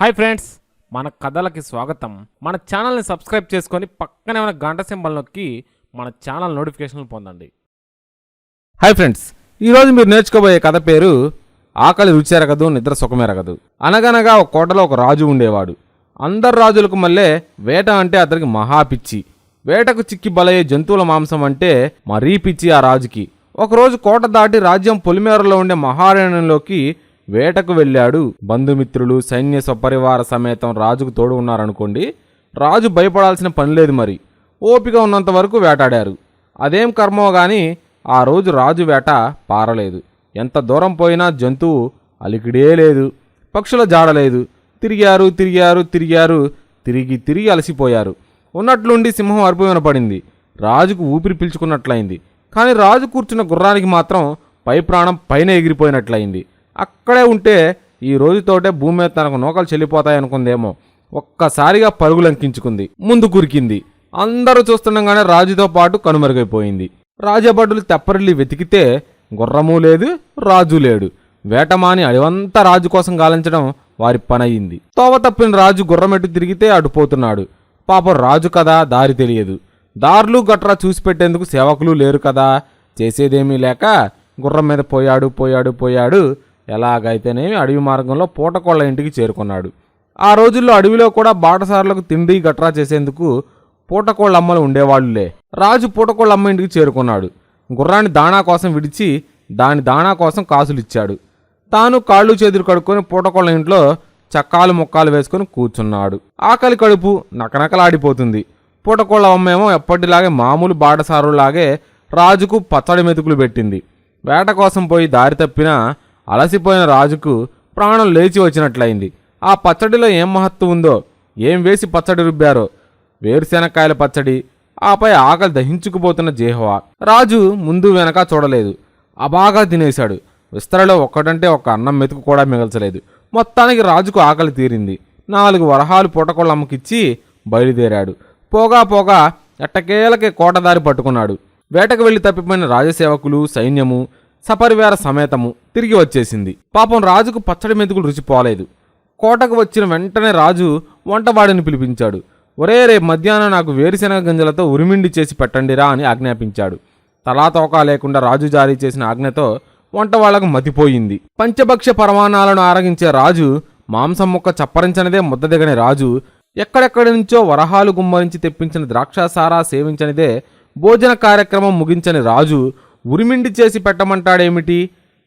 Hi friends మన కథలకి స్వాగతం. మన ఛానల్ని సబ్స్క్రైబ్ చేసుకొని పక్కనే ఉన్న గంట సింబల్ నొక్కి మన ఛానల్ నోటిఫికేషన్లు పొందండి. హాయ్ ఫ్రెండ్స్ ఈరోజు మీరు నేర్చుకోబోయే కథ పేరు ఆకలి రుచేరగదు నిద్ర సుఖమెరగదు. అనగనగా ఒక కోటలో ఒక రాజు ఉండేవాడు. అందరు రాజులకు మళ్ళీ వేట అంటే అతనికి మహా పిచ్చి. వేటకు చిక్కి బలయ్యే జంతువుల మాంసం అంటే మరీ పిచ్చి ఆ రాజుకి. ఒకరోజు కోట దాటి రాజ్యం పొలిమేరలో ఉండే మహారణ్యంలోకి వేటకు వెళ్ళాడు. బంధుమిత్రులు సైన్య సపరివార సమేతం రాజుకు తోడు ఉన్నారనుకోండి రాజు భయపడాల్సిన పని లేదు మరి. ఓపిక ఉన్నంత వరకు వేటాడారు. అదేం కర్మో గాని ఆ రోజు రాజు వేట పారలేదు. ఎంత దూరం పోయినా జంతువు అలికిడే లేదు. పక్షుల జాడలేదు తిరిగారు తిరిగారు తిరిగారు తిరిగి తిరిగి అలసిపోయారు. ఉన్నట్లుండి సింహం అరుపు వినపడింది రాజుకు ఊపిరి పీల్చుకున్నట్లయింది. కానీ రాజు కూర్చున్న గుర్రానికి మాత్రం పై ప్రాణం పైన ఎగిరిపోయినట్లయింది. అక్కడే ఉంటే ఈ రోజుతోటే భూమి మీద తనకు నూకలు చెల్లిపోతాయనుకుందేమో ఒక్కసారిగా పరుగులంకించుకుంది ముందు కురికింది. అందరూ చూస్తుండగానే రాజుతో పాటు కనుమరుగైపోయింది. రాజభటులు తెప్పరిల్లి వెతికితే గుర్రము లేదు రాజు లేడు. వేటమాని అడివంతా రాజు కోసం గాలించడం వారి పనయింది. తోవ తప్పిన రాజు గుర్రమెట్టు తిరిగితే అడుపోతున్నాడు పాపం రాజు కదా దారి తెలియదు. దారులు గట్రా చూసి పెట్టేందుకు సేవకులు లేరు కదా. చేసేదేమీ లేక గుర్రం మీద పోయాడు పోయాడు పోయాడు. ఎలాగైతేనేమి అడవి మార్గంలో పూటకోళ్ళ ఇంటికి చేరుకున్నాడు. ఆ రోజుల్లో అడవిలో కూడా బాటసారులకు తిండి గట్రా చేసేందుకు పూటకోళ్ళ అమ్మలు ఉండేవాళ్ళులే. రాజు పూటకోళ్ళ అమ్మ ఇంటికి చేరుకున్నాడు. గుర్రాన్ని దాణా కోసం విడిచి దాని దాణా కోసం కాసులిచ్చాడు. తాను కాళ్ళు చేతులు కడుక్కొని పూటకోళ్ళ ఇంట్లో చక్కాలు ముక్కాలు వేసుకొని కూర్చున్నాడు. ఆకలి కడుపు నకనకలాడిపోతుంది. పూటకోళ్ళ అమ్మేమో ఎప్పటిలాగే మామూలు బాటసారులాగే రాజుకు పచ్చడి మెతుకులు పెట్టింది. వేట కోసం పోయి దారి తప్పినా అలసిపోయిన రాజుకు ప్రాణం లేచి వచ్చినట్లయింది. ఆ పచ్చడిలో ఏం మహత్వం ఉందో ఏం వేసి పచ్చడి రుబ్బారో వేరుశెనక్కాయల పచ్చడి ఆపై ఆకలి దహించుకుపోతున్న జేహవా. రాజు ముందు వెనక చూడలేదు. అబాగా తినేశాడు. విస్తరలో ఒక్కటంటే ఒక అన్నం మెతుకు కూడా మిగల్చలేదు. మొత్తానికి రాజుకు ఆకలి తీరింది. నాలుగు వరహాలు పూటకొళ్ళమ్మకిచ్చి బయలుదేరాడు. పోగా పోగా ఎట్టకేలకే కోటదారి పట్టుకున్నాడు. వేటకు వెళ్ళి తప్పిపోయిన రాజసేవకులు సైన్యము సపరివార సమేతము తిరిగి వచ్చేసింది. పాపం రాజుకు పచ్చడి మెతుకులు రుచి పోలేదు. కోటకు వచ్చిన వెంటనే రాజు వంటవాడిని పిలిపించాడు. ఒరే రేపు మధ్యాహ్నం నాకు వేరుశెనగ గింజలతో ఉరిమిండి చేసి పెట్టండిరా అని ఆజ్ఞాపించాడు. తలాతోకా లేకుండా రాజు జారీ చేసిన ఆజ్ఞతో వంటవాళ్ళకు మతిపోయింది. పంచభక్ష పరమాణాలను ఆరగించే రాజు మాంసం ముక్క చప్పరించనిదే ముద్ద దిగని రాజు ఎక్కడెక్కడి నుంచో వరహాలు గుమ్మరించి తెప్పించిన ద్రాక్షసారా సేవించనిదే భోజన కార్యక్రమం ముగించని రాజు ఉరిమిండి చేసి పెట్టమంటాడేమిటి?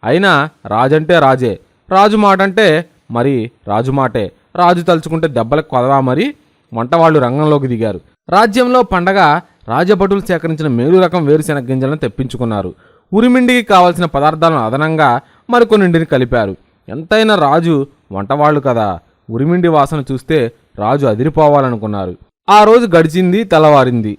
అయినా రాజంటే రాజే రాజు మాటంటే మరి రాజు మాటే. రాజు తలుచుకుంటే దెబ్బలకు కొదవా మరి? వంటవాళ్ళు రంగంలోకి దిగారు. రాజ్యంలో పండగ రాజభటులు సేకరించిన మేలు రకం వేరుశెనగ గింజలను తెప్పించుకున్నారు. ఉరిమిండికి కావలసిన పదార్థాలను అదనంగా మరికొన్నింటిని కలిపారు. ఎంతైనా రాజు వంటవాళ్ళు కదా. ఉరిమిండి వాసన చూస్తే రాజు అదిరిపోవాలనుకున్నారు. ఆ రోజు గడిచింది తెల్లవారింది.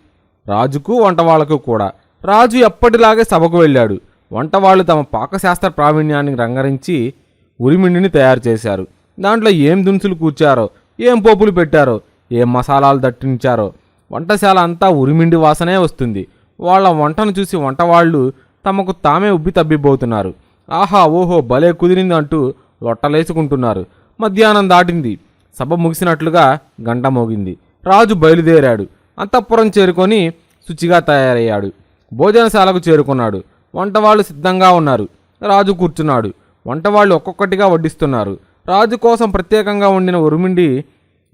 రాజుకు వంటవాళ్ళకు కూడా. రాజు ఎప్పటిలాగే సభకు వెళ్ళాడు. వంటవాళ్ళు తమ పాకశాస్త్ర ప్రావీణ్యాన్ని రంగరించి ఉరిమిండిని తయారు చేశారు. దాంట్లో ఏం దునుసులు కూర్చారో ఏం పోపులు పెట్టారో ఏం మసాలాలు దట్టించారో వంటశాల అంతా ఉరిమిండి వాసనే వస్తుంది. వాళ్ళ వంటను చూసి వంటవాళ్ళు తమకు తామే ఉబ్బి తబ్బిపోతున్నారు. ఆహా ఓహో భలే కుదిరింది అంటూ లొట్టలేసుకుంటున్నారు. మధ్యాహ్నం దాటింది. సభ ముగిసినట్లుగా గంట మోగింది. రాజు బయలుదేరాడు. అంతఃపురం చేరుకొని శుచిగా తయారయ్యాడు. భోజనశాలకు చేరుకున్నాడు. వంటవాళ్ళు సిద్ధంగా ఉన్నారు. రాజు కూర్చున్నాడు. వంటవాళ్ళు ఒక్కొక్కటిగా వడ్డిస్తున్నారు. రాజు కోసం ప్రత్యేకంగా వండిన ఉరిమిండి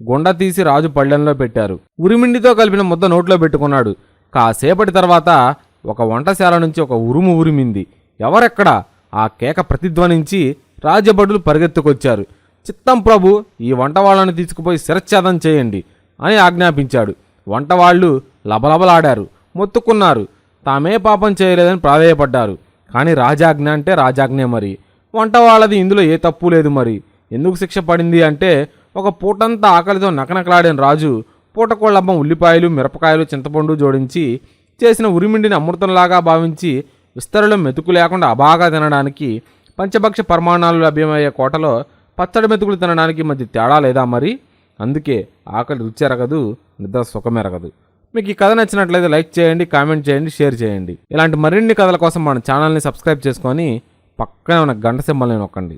గుండ తీసి రాజు పళ్ళెంలో పెట్టారు. ఉరిమిండితో కలిపిన ముద్ద నోట్లో పెట్టుకున్నాడు. కాసేపటి తర్వాత ఒక వంటశాల నుంచి ఒక ఉరుము ఉరిమింది. ఎవరెక్కడా? ఆ కేక ప్రతిధ్వనించి రాజభటులు పరిగెత్తుకొచ్చారు. చిత్తం ప్రభు ఈ వంటవాళ్ళని తీసుకుపోయి శిరచ్ఛేదం చేయండి అని ఆజ్ఞాపించాడు. వంటవాళ్ళు లబలబలాడారు. మొత్తుకున్నారు. తామే పాపం చేయలేదని ప్రాధేయపడ్డారు. కానీ రాజాజ్ఞ అంటే రాజాజ్ఞే మరి. వంట వాళ్ళది ఇందులో ఏ తప్పు లేదు మరి. ఎందుకు శిక్ష పడింది అంటే ఒక పూటంతా ఆకలితో నకనకలాడిన రాజు పూటకోళ్ళబ్బం ఉల్లిపాయలు మిరపకాయలు చింతపండు జోడించి చేసిన ఉరిమిండిని అమృతంలాగా భావించి విస్తరలో మెతుకు లేకుండా అబాగా తినడానికి పంచభక్ష పరిమాణాలు లభ్యమయ్యే కోటలో పచ్చడి మెతుకులు తినడానికి మధ్య తేడా లేదా మరి? అందుకే ఆకలి రుచి ఎరగదు నిద్ర సుఖమెరగదు మీకు ఈ కథ నచ్చినట్లయితే లైక్ చేయండి కామెంట్ చేయండి షేర్ చేయండి. ఇలాంటి మరిన్ని కథల కోసం మన ఛానల్ని సబ్స్క్రైబ్ చేసుకొని పక్కనే ఉన్న గంట సింబల్ని నొక్కండి.